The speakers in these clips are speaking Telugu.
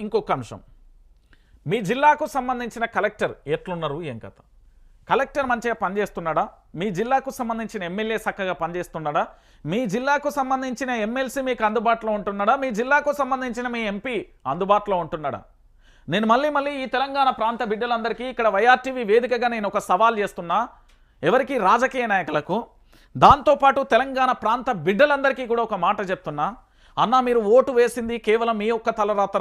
ఇంకొక అంశం. మీ జిల్లాకు సంబంధించిన కలెక్టర్ ఎట్లున్నారు ఏం కథ కలెక్టర్ మంచిగా పనిచేస్తున్నాడా? మీ జిల్లాకు సంబంధించిన ఎమ్మెల్యే చక్కగా పనిచేస్తున్నాడా? మీ జిల్లాకు సంబంధించిన ఎమ్మెల్సీ మీకు అందుబాటులో ఉంటున్నాడా? మీ జిల్లాకు సంబంధించిన మీ ఎంపీ అందుబాటులో ఉంటున్నాడా? నేను మళ్ళీ మళ్ళీ ఈ తెలంగాణ ప్రాంత బిడ్డలందరికీ ఇక్కడ వైఆర్టీవీ వేదికగా నేను ఒక సవాల్ చేస్తున్నా. ఎవరికి? రాజకీయ నాయకులకు. దాంతోపాటు తెలంగాణ ప్రాంత బిడ్డలందరికీ కూడా ఒక మాట చెప్తున్నా. అన్న మీరు ఓటు వేసింది కేవలం మీ యొక్క తలరాత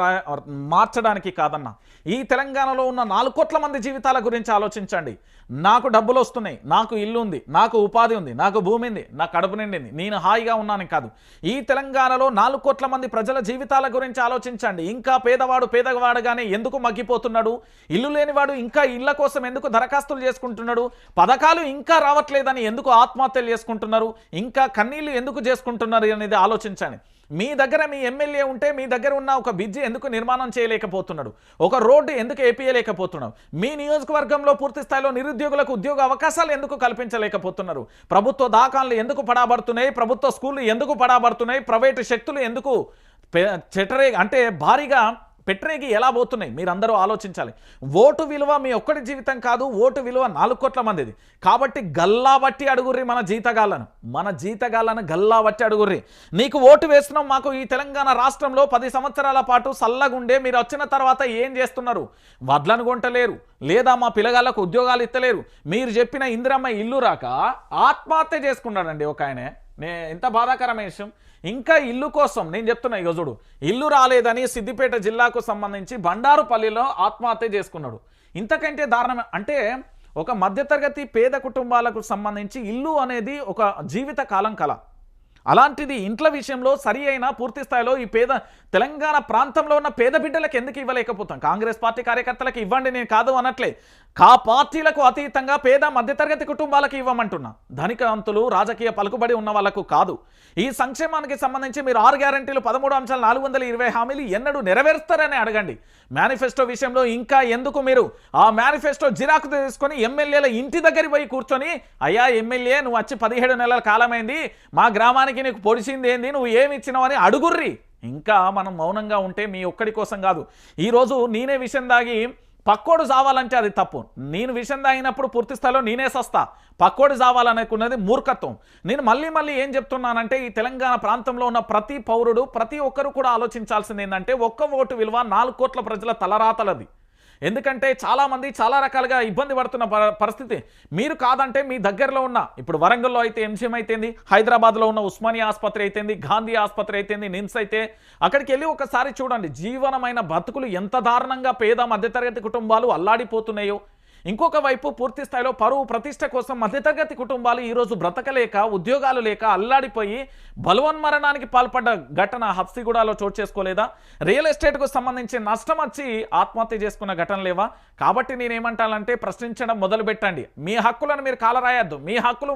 మార్చడానికి కాదన్న. ఈ తెలంగాణలో ఉన్న నాలుగు కోట్ల మంది జీవితాల గురించి ఆలోచించండి. నాకు డబ్బులు వస్తున్నాయి నాకు ఇల్లు ఉంది నాకు ఉపాధి ఉంది నాకు భూమి ఉంది నా కడుపు నిండింది. నేను హాయిగా ఉన్నాను కాదు. ఈ తెలంగాణలో నాలుగు కోట్ల మంది ప్రజల జీవితాల గురించి ఆలోచించండి. ఇంకా పేదవాడు పేదవాడుగానే ఎందుకు మగ్గిపోతున్నాడు? ఇల్లు లేనివాడు ఇంకా ఇళ్ళ కోసం ఎందుకు దరఖాస్తులు చేసుకుంటున్నాడు? పథకాలు ఇంకా రావట్లేదని ఎందుకు ఆత్మహత్యలు చేసుకుంటున్నారు? ఇంకా కన్నీళ్ళు ఎందుకు చేసుకుంటున్నారు అనేది ఆలోచించండి. మీ దగ్గర మీ ఎమ్మెల్యే ఉంటే మీ దగ్గర ఉన్న ఒక బ్రిడ్జి ఎందుకు నిర్మాణం చేయలేకపోతున్నాడు? ఒక రోడ్డు ఎందుకు ఏపీయలేకపోతున్నాడు? మీ నియోజకవర్గంలో పూర్తి స్థాయిలో నిరుద్యోగులకు ఉద్యోగ అవకాశాలు ఎందుకు కల్పించలేకపోతున్నారు? ప్రభుత్వ దాఖాలు ఎందుకు పడాబడుతున్నాయి? ప్రభుత్వ స్కూళ్ళు ఎందుకు పడాబడుతున్నాయి? ప్రైవేటు శక్తులు ఎందుకు చెటరే అంటే భారీగా పెట్రేకి ఎలా పోతున్నాయి? మీరందరూ ఆలోచించాలి. ఓటు విలువ మీ ఒక్కటి జీవితం కాదు ఓటు విలువ నాలుగు కోట్ల మందిది. కాబట్టి గల్లా బట్టి అడుగుర్రి మన జీతగాళ్ళను. మన జీతగాళ్ళను గల్లా బట్టి అడుగుర్రి. నీకు ఓటు వేస్తున్నాం మాకు ఈ తెలంగాణ రాష్ట్రంలో పది సంవత్సరాల పాటు సల్లగుండే మీరు వచ్చిన తర్వాత ఏం చేస్తున్నారు? వడ్లను కొంటలేరు లేదా మా పిల్లగాళ్ళకు ఉద్యోగాలు ఇస్తలేరు. మీరు చెప్పిన ఇందిరమ్మ ఇల్లు రాక ఆత్మహత్య చేసుకున్నాడండి ఒక ఆయనే. నే ఎంత బాధాకరమైన విషయం. ఇంకా ఇల్లు కోసం నేను చెప్తున్నా ఇక చూడు ఇల్లు రాలేదని సిద్దిపేట జిల్లాకు సంబంధించి బండారుపల్లిలో ఆత్మహత్య చేసుకున్నాడు. ఇంతకంటే దారుణం అంటే ఒక మధ్యతరగతి పేద కుటుంబాలకు సంబంధించి ఇల్లు అనేది ఒక జీవిత కాలం కళ. అలాంటిది ఇంట్ల విషయంలో సరి అయిన పూర్తి స్థాయిలో ఈ పేద తెలంగాణ ప్రాంతంలో ఉన్న పేద బిడ్డలకు ఎందుకు ఇవ్వలేకపోతాం? కాంగ్రెస్ పార్టీ కార్యకర్తలకు ఇవ్వండి నేను కాదు అనట్లే. కా పార్టీలకు అతీతంగా పేద మధ్యతరగతి కుటుంబాలకు ఇవ్వమంటున్నా. ధనికవంతులు రాజకీయ పలుకుబడి ఉన్న వాళ్ళకు కాదు. ఈ సంక్షేమానికి సంబంధించి మీరు ఆరు గ్యారంటీలు పదమూడు అంశాలు నాలుగు వందల ఇరవై హామీలు ఎన్నడూ నెరవేరుస్తారని అడగండి. మేనిఫెస్టో విషయంలో ఇంకా ఎందుకు మీరు ఆ మేనిఫెస్టో జిరాకు తీసుకొని ఎమ్మెల్యేల ఇంటి దగ్గర పోయి కూర్చొని అయ్యా ఎమ్మెల్యే నువ్వు వచ్చి పదిహేడు నెలల కాలమైంది మా గ్రామానికి నీకు పొడిచింది ఏంది? నువ్వు ఏమి ఇచ్చినావు అని అడుగుర్రి. ఇంకా మనం మౌనంగా ఉంటే మీ ఒక్కడి కోసం కాదు. ఈరోజు నేనే విషయం దాగి పక్కోడు చావాలంటే అది తప్పు. నేను విషయం తాగినప్పుడు పూర్తి స్థాయిలో నేనే సస్తా. పక్కోడు చావాలనుకున్నది మూర్ఖత్వం. నేను మళ్ళీ మళ్ళీ ఏం చెప్తున్నానంటే ఈ తెలంగాణ ప్రాంతంలో ఉన్న ప్రతి పౌరుడు ప్రతి ఒక్కరు కూడా ఆలోచించాల్సింది ఏంటంటే ఒక్క ఓటు విలువ నాలుగు కోట్ల ప్రజల తలరాతలది. ఎందుకంటే చాలామంది చాలా రకాలుగా ఇబ్బంది పడుతున్న ప- పరిస్థితి. మీరు కాదంటే మీ దగ్గరలో ఉన్న ఇప్పుడు వరంగల్లో అయితే ఎంసీఎం అయితేంది హైదరాబాద్లో ఉన్న ఉస్మానియా ఆసుపత్రి అయితేంది గాంధీ ఆసుపత్రి అయితేంది నిమ్స్ అయితే అక్కడికి వెళ్ళి ఒకసారి చూడండి జీవనమైన బతుకులు ఎంత దారుణంగా పేద మధ్యతరగతి కుటుంబాలు అల్లాడిపోతున్నాయో ఇంకొక వైపు పూర్తి స్థాయిలో పరువు ప్రతిష్ట కోసం మధ్యతరగతి కుటుంబాలు ఈరోజు బ్రతకలేక ఉద్యోగాలు లేక అల్లాడిపోయి బలవన్మరణానికి పాల్పడ్డ ఘటన హబ్సిగూడలో చోటు చేసుకోలేదా? రియల్ ఎస్టేట్కు సంబంధించి నష్టం వచ్చి ఆత్మహత్య చేసుకున్న ఘటన లేవా? కాబట్టి నేనేమంటానంటే ప్రశ్నించడం మొదలు పెట్టండి మీ హక్కులను మీరు కాలరాయద్దు. మీ హక్కులు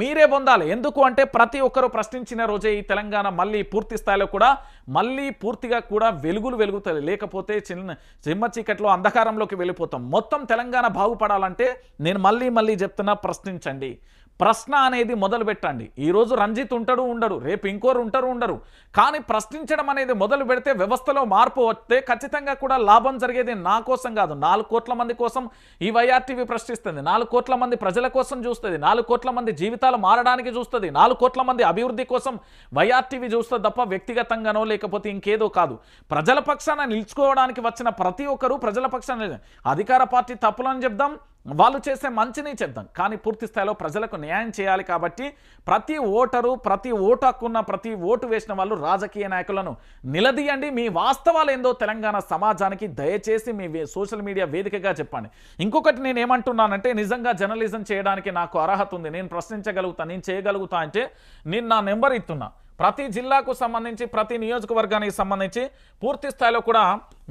మీరే పొందాలి. ఎందుకు అంటే ప్రతి ఒక్కరూ ప్రశ్నించిన రోజే ఈ తెలంగాణ మళ్ళీ పూర్తి స్థాయిలో కూడా మళ్ళీ పూర్తిగా కూడా వెలుగులు వెలుగుతాయి లేకపోతే చిన్న చిమ్మ చీకట్లో అంధకారంలోకి వెళ్ళిపోతాం. మొత్తం తెలంగాణ బాగుపడాలంటే నేను మళ్ళీ మళ్ళీ చెప్తున్నా ప్రశ్నించండి. ప్రశ్న అనేది మొదలు పెట్టండి. ఈరోజు రంజిత్ ఉంటాడు ఉండడు. రేపు ఇంకోరు ఉంటారు ఉండరు. కానీ ప్రశ్నించడం అనేది మొదలు పెడితే వ్యవస్థలో మార్పు వస్తే ఖచ్చితంగా కూడా లాభం జరిగేది నా కోసం కాదు. నాలుగు కోట్ల మంది కోసం ఈ వైఆర్టీవీ ప్రశ్నిస్తుంది. నాలుగు కోట్ల మంది ప్రజల కోసం చూస్తుంది. నాలుగు కోట్ల మంది జీవితాలు మారడానికి చూస్తుంది. నాలుగు కోట్ల మంది అభివృద్ధి కోసం వైఆర్టీవీ చూస్తుంది తప్ప వ్యక్తిగతంగానో లేకపోతే ఇంకేదో కాదు. ప్రజల పక్షాన నిలుచుకోవడానికి వచ్చిన ప్రతి ఒక్కరూ ప్రజల పక్షాన అధికార పార్టీ తప్పులని చెప్దాం. వాళ్ళు చేసే మంచిని చెప్దాం. కానీ పూర్తి స్థాయిలో ప్రజలకు న్యాయం చేయాలి కాబట్టి ప్రతి ఓటరు ప్రతి ఓటు హక్కున్న ప్రతి ఓటు వేసిన వాళ్ళు రాజకీయ నాయకులను నిలదీయండి. మీ వాస్తవాలు ఏందో తెలంగాణ సమాజానికి దయచేసి మీ వే- సోషల్ మీడియా వేదికగా చెప్పండి. ఇంకొకటి నేను ఏమంటున్నానంటే నిజంగా జర్నలిజం చేయడానికి నాకు అర్హత ఉంది. నేను ప్రశ్నించగలుగుతా నేను చేయగలుగుతా అంటే నేను నా నెంబర్ ఇస్తున్నా. ప్రతి జిల్లాకు సంబంధించి ప్రతి నియోజకవర్గానికి సంబంధించి పూర్తి స్థాయిలో కూడా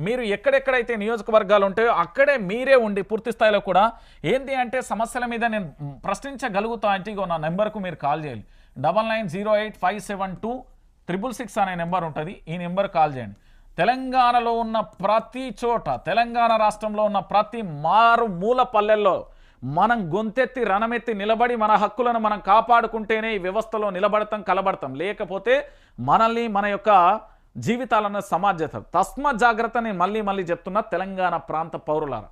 మీరు ఎక్కడెక్కడైతే నియోజకవర్గాలు ఉంటాయో అక్కడే మీరే ఉండి పూర్తి స్థాయిలో కూడా ఏంటి అంటే సమస్యల మీద నేను ప్రశ్నించగలుగుతా అంటే ఇగో నా నెంబర్కు మీరు కాల్ చేయాలి. Double nine zero eight five seven two triple six అనే నెంబర్ ఉంటుంది. ఈ నెంబర్ కాల్ చేయండి. తెలంగాణలో ఉన్న ప్రతి చోట తెలంగాణ రాష్ట్రంలో ఉన్న ప్రతి మారు మూల పల్లెల్లో మనం గొంతెత్తి రణమెత్తి నిలబడి మన హక్కులను మనం కాపాడుకుంటేనే ఈ వ్యవస్థలో నిలబడతాం కలబడతాం. లేకపోతే మనల్ని మన యొక్క జీవితాలను సమాజత తస్మ జాగ్రత్త నేను మళ్ళీ మళ్ళీ చెప్తున్నా తెలంగాణ ప్రాంత పౌరులారా.